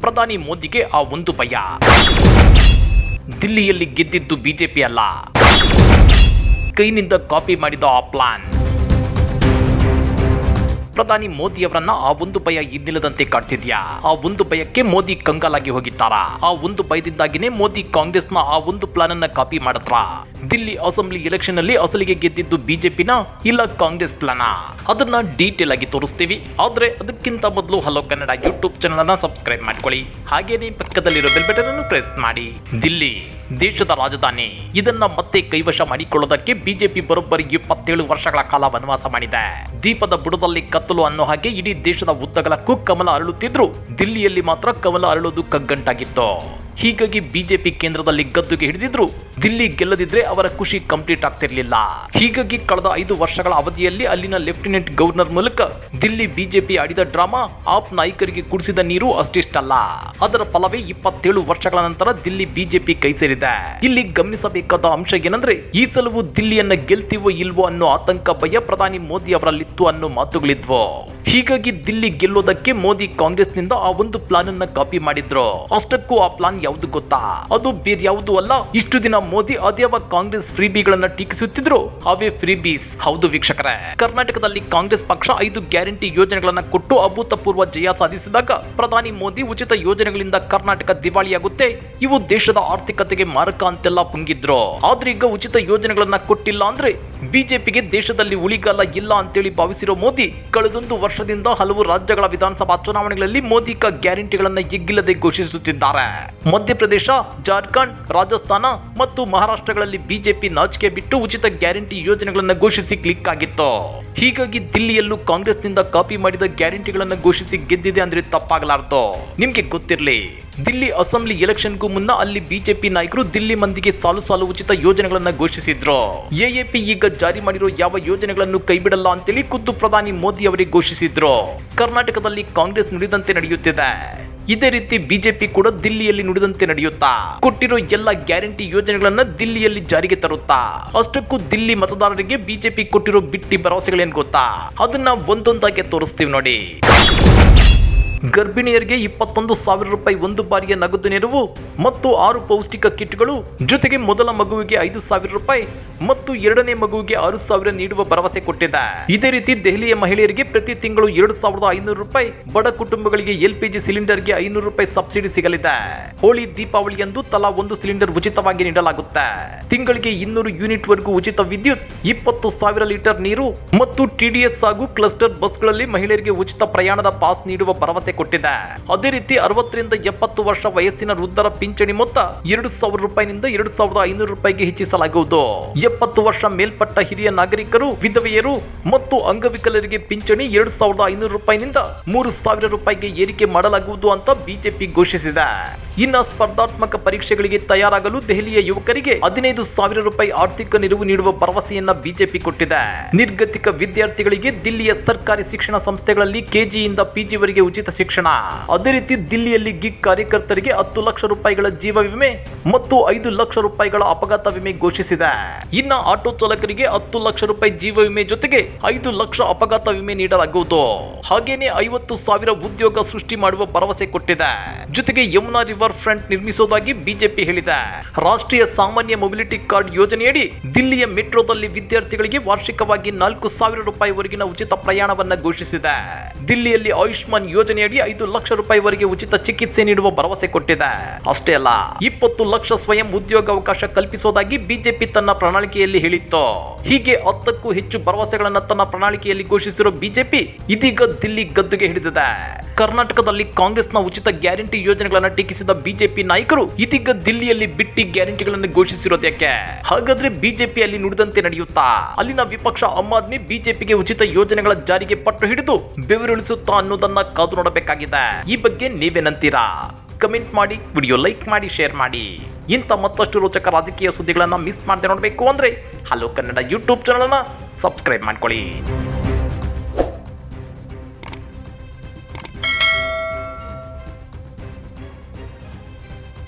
ಪ್ರಧಾನಿ ಮೋದಿಗೆ ಆ ಒಂದು ಭಯ. ದಿಲ್ಲಿಯಲ್ಲಿ ಗೆದ್ದಿದ್ದು ಬಿಜೆಪಿ ಅಲ್ಲ ಕೈನಿಂದ ಕಾಪಿ ಮಾಡಿದ ಆ ಪ್ಲಾನ್ ಪ್ರಧಾನಿ ಮೋದಿಯವರನ್ನ ಆ ಒಂದು ಭಯ ಇನ್ನಿಲ್ಲದಂತೆ ಕಾಡ್ತಿದ್ಯಾ ಆ ಒಂದು ಭಯಕ್ಕೆ ಮೋದಿ ಕಂಗಾಲಾಗಿ ಹೋಗಿದ್ದಾರಾ? ಆ ಒಂದು ಭಯದಿಂದಾಗಿನೇ ಮೋದಿ ಕಾಂಗ್ರೆಸ್ನ ಆ ಒಂದು ಪ್ಲಾನ್ ಅನ್ನ ಕಾಪಿ ಮಾಡತ್ರ ದಿಲ್ಲಿ ಅಸೆಂಬ್ಲಿ ಎಲೆಕ್ಷನ್ ಅಲ್ಲಿ ಅಸಲಿಗೆ ಗೆದ್ದಿದ್ದು ಬಿಜೆಪಿನ ಇಲ್ಲ ಕಾಂಗ್ರೆಸ್ ಪ್ಲಾನ? ಅದನ್ನ ಡೀಟೇಲ್ ಆಗಿ ತೋರಿಸ್ತೀವಿ. ಆದ್ರೆ ಅದಕ್ಕಿಂತ ಮೊದಲು ಹಲೋ ಕನ್ನಡ ಯೂಟ್ಯೂಬ್ ಚಾನಲ್ ಅನ್ನ ಸಬ್ಸ್ಕ್ರೈಬ್ ಮಾಡ್ಕೊಳ್ಳಿ. ಹಾಗೇನೆ ಪಕ್ಕದಲ್ಲಿರೋ ಬೆಲ್ ಬಟನ್ ಅನ್ನು ಪ್ರೆಸ್ ಮಾಡಿ. ದಿಲ್ಲಿ, ದೇಶದ ರಾಜಧಾನಿ. ಇದನ್ನ ಮತ್ತೆ ಕೈವಶ ಮಾಡಿಕೊಳ್ಳೋದಕ್ಕೆ ಬಿಜೆಪಿ ಬರೋಬ್ಬರಿ ಇಪ್ಪತ್ತೇಳು ವರ್ಷಗಳ ಕಾಲ ವನವಾಸ ಮಾಡಿದೆ. ದೀಪದ ಬುಡದಲ್ಲಿ ಕತ್ತಲು ಅನ್ನೋ ಹಾಗೆ ಇಡೀ ದೇಶದ ಉದ್ದಗಲಕ್ಕೂ ಕಮಲ ಅರಳುತ್ತಿದ್ರು. ದಿಲ್ಲಿಯಲ್ಲಿ ಮಾತ್ರ ಕಮಲ ಅರಳೋದು ಕಗ್ಗಂಟಾಗಿತ್ತು. ಹೀಗಾಗಿ ಬಿಜೆಪಿ ಕೇಂದ್ರದಲ್ಲಿ ಗದ್ದುಗೆ ಹಿಡಿದಿದ್ರು. ದಿಲ್ಲಿ ಗೆಲ್ಲದಿದ್ರೆ ಅವರ ಖುಷಿ ಕಂಪ್ಲೀಟ್ ಆಗ್ತಿರ್ಲಿಲ್ಲ. ಹೀಗಾಗಿ ಕಳೆದ ಐದು ವರ್ಷಗಳ ಅವಧಿಯಲ್ಲಿ ಅಲ್ಲಿನ ಲೆಫ್ಟಿನೆಂಟ್ ಗವರ್ನರ್ ಮೂಲಕ ದಿಲ್ಲಿ ಬಿಜೆಪಿ ಆಡಿದ ಡ್ರಾಮಾ ಆಪ್ ನಾಯಕರಿಗೆ ಕುಡಿಸಿದ ನೀರು ಅಷ್ಟಿಷ್ಟಲ್ಲ. ಅದರ ಫಲವೇ ಇಪ್ಪತ್ತೇಳು ವರ್ಷಗಳ ನಂತರ ದಿಲ್ಲಿ ಬಿಜೆಪಿ ಕೈ ಸೇರಿದೆ. ಇಲ್ಲಿ ಗಮನಿಸಬೇಕಾದ ಅಂಶ ಏನಂದ್ರೆ, ಈ ಸಲವು ದಿಲ್ಲಿಯನ್ನ ಗೆಲ್ತೀವೋ ಇಲ್ವೋ ಅನ್ನೋ ಆತಂಕ ಭಯ ಪ್ರಧಾನಿ ಮೋದಿ ಅವರಲ್ಲಿತ್ತು ಅನ್ನೋ ಮಾತುಗಳಿದ್ವು. ಹೀಗಾಗಿ ದಿಲ್ಲಿ ಗೆಲ್ಲೋದಕ್ಕೆ ಮೋದಿ ಕಾಂಗ್ರೆಸ್ನಿಂದ ಆ ಒಂದು ಪ್ಲಾನ್ ಅನ್ನ ಕಾಪಿ ಮಾಡಿದ್ರು. ಅಷ್ಟಕ್ಕೂ ಆ ಪ್ಲಾನ್ ಯಾವ್ದು ಗೊತ್ತಾ? ಅದು ಬೇರೆ ಯಾವುದು ಅಲ್ಲ, ಇಷ್ಟು ದಿನ ಮೋದಿ ಅದ್ಯಾವ ಕಾಂಗ್ರೆಸ್ ಫ್ರೀಬಿಗಳನ್ನ ಟೀಕಿಸುತ್ತಿದ್ರು, ಅವೇ ಫ್ರೀಬೀಸ್. ಹೌದು ವೀಕ್ಷಕರೇ. ಕರ್ನಾಟಕದಲ್ಲಿ ಕಾಂಗ್ರೆಸ್ ಪಕ್ಷ ಐದು ಗ್ಯಾರಂಟಿ ಯೋಜನೆಗಳನ್ನ ಕೊಟ್ಟು ಅಭೂತಪೂರ್ವ ಜಯ ಸಾಧಿಸಿದಾಗ ಪ್ರಧಾನಿ ಮೋದಿ ಉಚಿತ ಯೋಜನೆಗಳಿಂದ ಕರ್ನಾಟಕ ದಿವಾಳಿಯಾಗುತ್ತೆ, ಇವು ದೇಶದ ಆರ್ಥಿಕತೆಗೆ ಮಾರಕ ಅಂತೆಲ್ಲ ಪುಂಗಿದ್ರು. ಆದ್ರೆ ಈಗ ಉಚಿತ ಯೋಜನೆಗಳನ್ನ ಕೊಟ್ಟಿಲ್ಲ ಅಂದ್ರೆ ಬಿಜೆಪಿಗೆ ದೇಶದಲ್ಲಿ ಉಳಿಗಾಲ ಇಲ್ಲ ಅಂತೇಳಿ ಭಾವಿಸಿರೋ ಮೋದಿ, ಕಳೆದೊಂದು ವರ್ಷದಿಂದ ಹಲವು ರಾಜ್ಯಗಳ ವಿಧಾನಸಭಾ ಚುನಾವಣೆಗಳಲ್ಲಿ ಮೋದಿ ಗ್ಯಾರಂಟಿಗಳನ್ನು ಗ್ಯಾರಂಟಿಗಳನ್ನ ಎಗ್ಗಿಲ್ಲದೆ ಘೋಷಿಸುತ್ತಿದ್ದಾರೆ. ಮಧ್ಯಪ್ರದೇಶ, ಜಾರ್ಖಂಡ್, ರಾಜಸ್ಥಾನ ಮತ್ತು ಮಹಾರಾಷ್ಟ್ರಗಳಲ್ಲಿ ಬಿಜೆಪಿ ನಾಚಿಕೆ ಬಿಟ್ಟು ಉಚಿತ ಗ್ಯಾರಂಟಿ ಯೋಜನೆಗಳನ್ನ ಘೋಷಿಸಿ ಕ್ಲಿಕ್ ಆಗಿತ್ತು. ಹೀಗಾಗಿ ದಿಲ್ಲಿಯಲ್ಲೂ ಕಾಂಗ್ರೆಸ್ನಿಂದ ಕಾಪಿ ಮಾಡಿದ ಗ್ಯಾರಂಟಿಗಳನ್ನ ಘೋಷಿಸಿ ಗೆದ್ದಿದೆ ಅಂದ್ರೆ ತಪ್ಪಾಗಲಾರ್ದು. ನಿಮ್ಗೆ ಗೊತ್ತಿರ್ಲಿ. ದಿಲ್ಲಿ ಅಸೆಂಬ್ಲಿ ಎಲೆಕ್ಷನ್ಗೂ ಮುನ್ನ ಅಲ್ಲಿ ಬಿಜೆಪಿ ನಾಯಕರು ದಿಲ್ಲಿ ಮಂದಿಗೆ ಸಾಲು ಸಾಲು ಉಚಿತ ಯೋಜನೆಗಳನ್ನ ಘೋಷಿಸಿದ್ರು. ಎಎಪಿ ಈಗ ಜಾರಿ ಮಾಡಿರೋ ಯಾವ ಯೋಜನೆಗಳನ್ನು ಕೈಬಿಡಲ್ಲ ಅಂತೇಳಿ ಖುದ್ದು ಪ್ರಧಾನಿ ಮೋದಿ ಅವರಿಗೆ ಘೋಷಿಸಿದ್ರು. ಕರ್ನಾಟಕದಲ್ಲಿ ಕಾಂಗ್ರೆಸ್ ನುಡಿದಂತೆ ನಡೆಯುತ್ತಿದೆ. ಇದೇ ರೀತಿ ಬಿಜೆಪಿ ಕೂಡ ದಿಲ್ಲಿಯಲ್ಲಿ ನುಡಿದಂತೆ ನಡೆಯುತ್ತಾ, ಕೊಟ್ಟಿರೋ ಎಲ್ಲ ಗ್ಯಾರಂಟಿ ಯೋಜನೆಗಳನ್ನ ದಿಲ್ಲಿಯಲ್ಲಿ ಜಾರಿಗೆ ತರುತ್ತಾ. ಅಷ್ಟಕ್ಕೂ ದಿಲ್ಲಿ ಮತದಾರರಿಗೆ ಬಿಜೆಪಿ ಕೊಟ್ಟಿರೋ ಬಿಟ್ಟಿ ಭರವಸೆಗಳೇನ್ ಗೊತ್ತಾ? ಅದನ್ನ ಒಂದೊಂದಾಗಿ ತೋರಿಸ್ತೀವಿ ನೋಡಿ. ಗರ್ಭಿಣಿಯರಿಗೆ ಇಪ್ಪತ್ತೊಂದು ಸಾವಿರ ರೂಪಾಯಿ ಒಂದು ಬಾರಿಯ ನಗದು ನೆರವು ಮತ್ತು ಆರು ಪೌಷ್ಟಿಕ ಕಿಟ್ಗಳು, ಜೊತೆಗೆ ಮೊದಲ ಮಗುವಿಗೆ ಐದು ಸಾವಿರ ರೂಪಾಯಿ ಮತ್ತು ಎರಡನೇ ಮಗುವಿಗೆ ಆರು ಸಾವಿರ ನೀಡುವ ಭರವಸೆ ಕೊಟ್ಟಿದೆ. ಇದೇ ರೀತಿ ದೆಹಲಿಯ ಮಹಿಳೆಯರಿಗೆ ಪ್ರತಿ ತಿಂಗಳು ಎರಡು ಸಾವಿರದ ಐನೂರು ರೂಪಾಯಿ, ಬಡ ಕುಟುಂಬಗಳಿಗೆ ಎಲ್ಪಿಜಿ ಸಿಲಿಂಡರ್ಗೆ ಐನೂರು ರೂಪಾಯಿ ಸಬ್ಸಿಡಿ ಸಿಗಲಿದೆ. ಹೋಳಿ ದೀಪಾವಳಿಯಂದು ತಲಾ ಒಂದು ಸಿಲಿಂಡರ್ ಉಚಿತವಾಗಿ ನೀಡಲಾಗುತ್ತೆ. ತಿಂಗಳಿಗೆ ಇನ್ನೂರು ಯೂನಿಟ್ ವರೆಗೂ ಉಚಿತ ವಿದ್ಯುತ್, ಇಪ್ಪತ್ತು ಸಾವಿರ ಲೀಟರ್ ನೀರು ಮತ್ತು ಟಿಡಿಎಸ್ ಹಾಗೂ ಕ್ಲಸ್ಟರ್ ಬಸ್ಗಳಲ್ಲಿ ಮಹಿಳೆಯರಿಗೆ ಉಚಿತ ಪ್ರಯಾಣದ ಪಾಸ್ ನೀಡುವ ಭರವಸೆ ಕೊಟ್ಟಿದೆ ಅದೇ ರೀತಿ ಅರವತ್ತರಿಂದ ಎಪ್ಪತ್ತು ವರ್ಷ ವಯಸ್ಸಿನ ವೃದ್ಧರ ಪಿಂಚಣಿ ಮೊತ್ತ ಎರಡು ಸಾವಿರ ರೂಪಾಯಿನಿಂದ ಎರಡು ಸಾವಿರದ ಐನೂರು ರೂಪಾಯಿಗೆ ಹೆಚ್ಚಿಸಲಾಗುವುದು. ಎಪ್ಪತ್ತು ವರ್ಷ ಮೇಲ್ಪಟ್ಟ ಹಿರಿಯ ನಾಗರಿಕರು, ವಿಧವೆಯರು ಮತ್ತು ಅಂಗವಿಕಲರಿಗೆ ಪಿಂಚಣಿ ಎರಡು ಸಾವಿರದ ಐನೂರು ರೂಪಾಯಿನಿಂದ ಮೂರು ಸಾವಿರ ರೂಪಾಯಿಗೆ ಏರಿಕೆ ಮಾಡಲಾಗುವುದು ಅಂತ ಬಿಜೆಪಿ ಘೋಷಿಸಿದೆ. ಇನ್ನ ಸ್ಪರ್ಧಾತ್ಮಕ ಪರೀಕ್ಷೆಗಳಿಗೆ ತಯಾರಾಗಲು ದೆಹಲಿಯ ಯುವಕರಿಗೆ ಹದಿನೈದು ಸಾವಿರ ರೂಪಾಯಿ ಆರ್ಥಿಕ ನೆರವು ನೀಡುವ ಭರವಸೆಯನ್ನ ಬಿಜೆಪಿ ಕೊಟ್ಟಿದೆ. ನಿರ್ಗತಿಕ ವಿದ್ಯಾರ್ಥಿಗಳಿಗೆ ದಿಲ್ಲಿಯ ಸರ್ಕಾರಿ ಶಿಕ್ಷಣ ಸಂಸ್ಥೆಗಳಲ್ಲಿ ಕೆಜಿಯಿಂದ ಪಿಜಿವರೆಗೆ ಉಚಿತ ಶಿಕ್ಷಣ. ಅದೇ ರೀತಿ ದಿಲ್ಲಿಯಲ್ಲಿ ಗಿಗ್ ಕಾರ್ಯಕರ್ತರಿಗೆ ಹತ್ತು ಲಕ್ಷ ರೂಪಾಯಿಗಳ ಜೀವ ವಿಮೆ ಮತ್ತು ಐದು ಲಕ್ಷ ರೂಪಾಯಿಗಳ ಅಪಘಾತ ವಿಮೆ ಘೋಷಿಸಿದೆ. ಇನ್ನ ಆಟೋ ಚಾಲಕರಿಗೆ ಹತ್ತು ಲಕ್ಷ ರೂಪಾಯಿ ಜೀವ ವಿಮೆ ಜೊತೆಗೆ ಐದು ಲಕ್ಷ ಅಪಘಾತ ವಿಮೆ ನೀಡಲಾಗುವುದು. ಹಾಗೇನೆ ಐವತ್ತು ಸಾವಿರ ಉದ್ಯೋಗ ಸೃಷ್ಟಿ ಮಾಡುವ ಭರವಸೆ ಕೊಟ್ಟಿದೆ. ಜೊತೆಗೆ ಯಮುನಾ ರಿವರ್ ಫ್ರಂಟ್ ನಿರ್ಮಿಸುವುದಾಗಿ ಬಿಜೆಪಿ ಹೇಳಿದೆ. ರಾಷ್ಟ್ರೀಯ ಸಾಮಾನ್ಯ ಮೊಬಿಲಿಟಿ ಕಾರ್ಡ್ ಯೋಜನೆಯಡಿ ದಿಲ್ಲಿಯ ಮೆಟ್ರೋದಲ್ಲಿ ವಿದ್ಯಾರ್ಥಿಗಳಿಗೆ ವಾರ್ಷಿಕವಾಗಿ ನಾಲ್ಕು ಸಾವಿರ ರೂಪಾಯಿವರೆಗಿನ ಉಚಿತ ಪ್ರಯಾಣವನ್ನು ಘೋಷಿಸಿದೆ. ದಿಲ್ಲಿಯಲ್ಲಿ ಆಯುಷ್ಮಾನ್ ಯೋಜನೆಯಡಿ ಐದು ಲಕ್ಷ ರೂಪಾಯಿವರೆಗೆ ಉಚಿತ ಚಿಕಿತ್ಸೆ ನೀಡುವ ಭರವಸೆ ಕೊಟ್ಟಿದೆ. ಅಷ್ಟೇ ಅಲ್ಲ, ಇಪ್ಪತ್ತು ಲಕ್ಷ ಸ್ವಯಂ ಉದ್ಯೋಗ ಅವಕಾಶ ಕಲ್ಪಿಸುವುದಾಗಿ ಬಿಜೆಪಿ ತನ್ನ ಪ್ರಣಾಳಿಕೆಯಲ್ಲಿ ಹೇಳಿತ್ತು. ಹೀಗೆ ಹತ್ತಕ್ಕೂ ಹೆಚ್ಚು ಭರವಸೆಗಳನ್ನು ತನ್ನ ಪ್ರಣಾಳಿಕೆಯಲ್ಲಿ ಘೋಷಿಸಿರುವ ಬಿಜೆಪಿ ಇದೀಗ ದಿಲ್ಲಿ ಗದ್ದುಗೆ ಹಿಡಿದಿದೆ. ಕರ್ನಾಟಕದಲ್ಲಿ ಕಾಂಗ್ರೆಸ್ನ ಉಚಿತ ಗ್ಯಾರಂಟಿ ಯೋಜನೆಗಳನ್ನು ಟೀಕಿಸಿದ ಬಿಜೆಪಿ ನಾಯಕರು ಇದೀಗ ದಿಲ್ಲಿಯಲ್ಲಿ ಬಿಟ್ಟಿ ಗ್ಯಾರಂಟಿಗಳನ್ನು ಘೋಷಿಸಿರೋದಕ್ಕೆ ಹಾಗಾದ್ರೆ ಬಿಜೆಪಿ ಅಲ್ಲಿ ನುಡಿದಂತೆ ನಡೆಯುತ್ತಾ? ಅಲ್ಲಿನ ವಿಪಕ್ಷ ಆಮ್ ಆದ್ಮಿ ಬಿಜೆಪಿಗೆ ಉಚಿತ ಯೋಜನೆಗಳ ಜಾರಿಗೆ ಪಟ್ಟು ಹಿಡಿದು ಬೆವರಿಳಿಸುತ್ತಾ ಅನ್ನೋದನ್ನ ಕಾದು ನೋಡಬೇಕಾಗಿದೆ. ಈ ಬಗ್ಗೆ ನೀವೇನಂತೀರಾ ಕಮೆಂಟ್ ಮಾಡಿ, ವಿಡಿಯೋ ಲೈಕ್ ಮಾಡಿ, ಶೇರ್ ಮಾಡಿ. ಇಂಥ ಮತ್ತಷ್ಟು ರೋಚಕ ರಾಜಕೀಯ ಸುದ್ದಿಗಳನ್ನ ಮಿಸ್ ಮಾಡದೆ ನೋಡಬೇಕು ಅಂದ್ರೆ ಹಲೋ ಕನ್ನಡ ಯೂಟ್ಯೂಬ್ ಚಾನಲ್ನ ಸಬ್ಸ್ಕ್ರೈಬ್ ಮಾಡ್ಕೊಳ್ಳಿ.